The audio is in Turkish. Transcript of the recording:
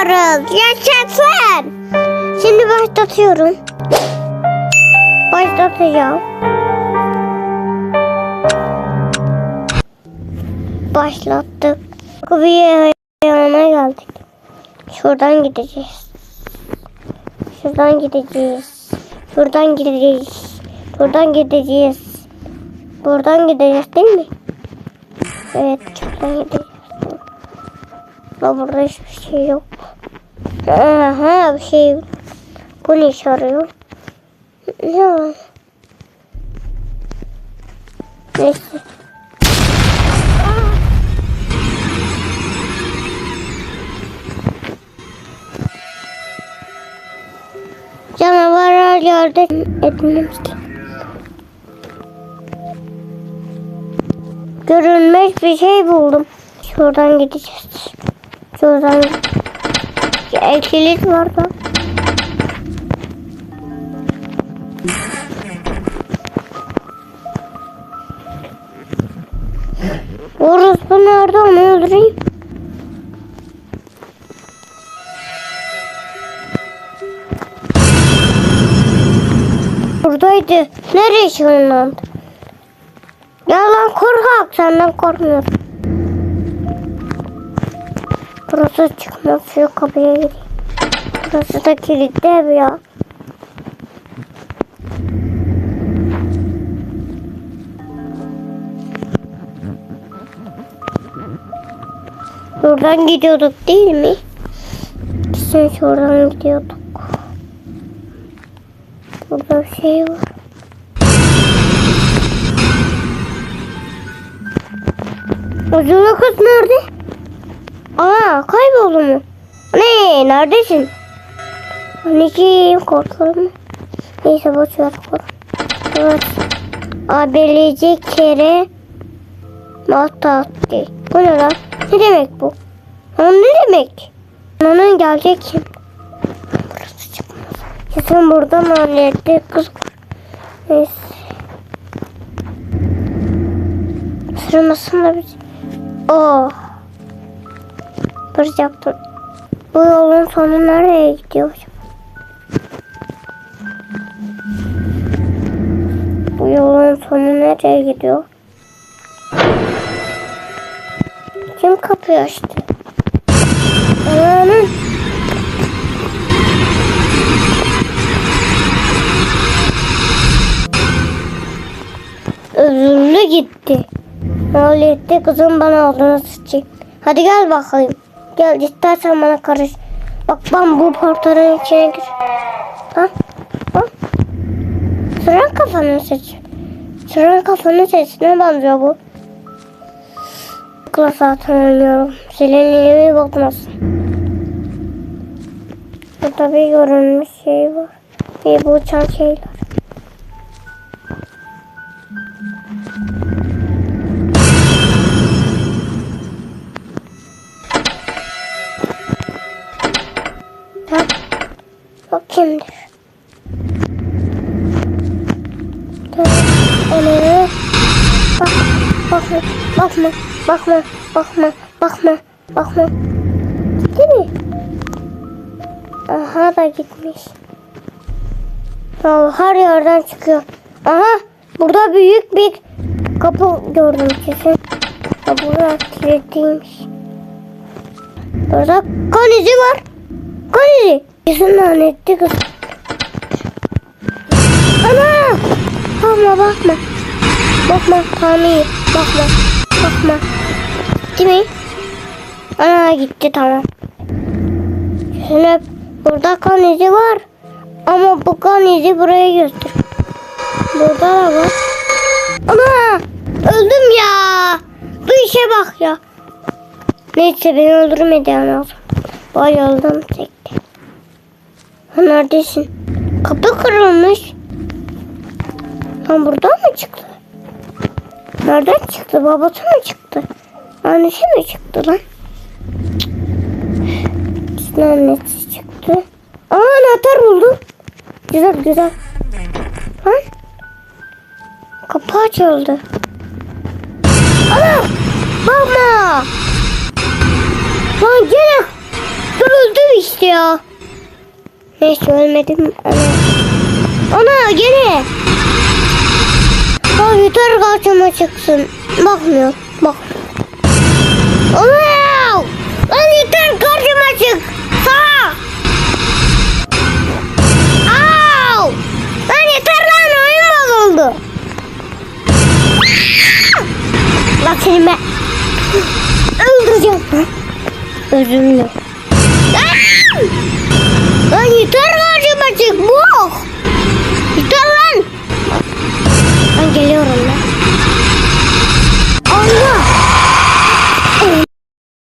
oynuyoruz. Yaşasın. Şimdi başlatıyorum. Başlatacağım. Başlattık. Bir yanına geldik. Şuradan gideceğiz. Şuradan gideceğiz. Şuradan gideceğiz. Şuradan gideceğiz. Buradan gideceğiz değil mi? Evet, şuradan gideceğiz. Ama burada hiçbir şey yok. Aha, bir şey. Bu ne işe yarıyor? Ne var? Neyse. Canavarlar yardım etmişti. Görünmez bir şey buldum. Şuradan gideceğiz. Şuradan El kilit var da. Orospu nerede onu öldüreyim. Buradaydı. Nereye ışınlandı? Ya lan korkak senden korkmuyorum. Burası çıkmaz şu kapıya gireyim. Burası da kilitli ev ya. Buradan gidiyorduk değil mi? Sen şuradan gidiyorduk. Burada bir şey var. Ucunu kız nerede? Aa kayboldu mu? Ne? Neredesin? Anneciğim korkuyorum. Neyse boş ver. Evet. Abilecek kere Matatti. Bu ne lan? Ne demek bu? Lan ne demek? Onun gelecek kim? Burası çıkmaz. Kesin burada mahallede kız. Neyse. Sırmasın da bir. Oh. Kıracaktım. Bu yolun sonu nereye gidiyor? Bu yolun sonu nereye gidiyor? Kim kapıyı açtı? Ananın. Özürlü gitti. Maliyette kızım bana aldığını sıçayım. Hadi gel bakayım. Gel istersen bana karış. Bak ben bu portalın içine gir. Ha? Ha? Sıran kafanın sesi. Sıran kafanın sesine benziyor bu. Klas zaten oynuyorum. Selenine bakmasın. Burada bir görünmüş şey var. Bir bu uçan şeyler. Onu. Bak. Bakma. Bakma. Bakma. Bakma. Bakma. Bakma. Gitti mi? Aha da gitmiş. Ya her yerden çıkıyor. Aha. Burada büyük bir kapı gördüm kesin. Ya burada kilitliymiş. Burada kan izi var. Kan izi. Kesin lanetti kız. Bakma bakma. Bakma Tanrı'yı. Bakma. Bakma. Değil mi? Ana gitti tamam. Şimdi burada kan izi var. Ama bu kan izi buraya göster. Burada da var. Ana! Öldüm ya. Bu işe bak ya. Neyse beni öldürmedi lazım. Bayıldım tekte. Ha, neredesin? Kapı kırılmış. Lan buradan mı çıktı? Nereden çıktı? Babası mı çıktı? Annesi mi çıktı lan? İşte annesi çıktı. Aa anahtar buldum. Güzel güzel. Ha? Kapı açıldı. Ana! Bakma! Lan gene öldüm ya. Neyse ölmedim. Ana. Ana gene. Yeter karşıma çıksın. Bakmıyor. Bak. Ana. Lan yeter karşıma çık. Sağ. Au. Lan yeter lan oyun bozuldu. Bak seni ben öldüreceğim. Özür dilerim.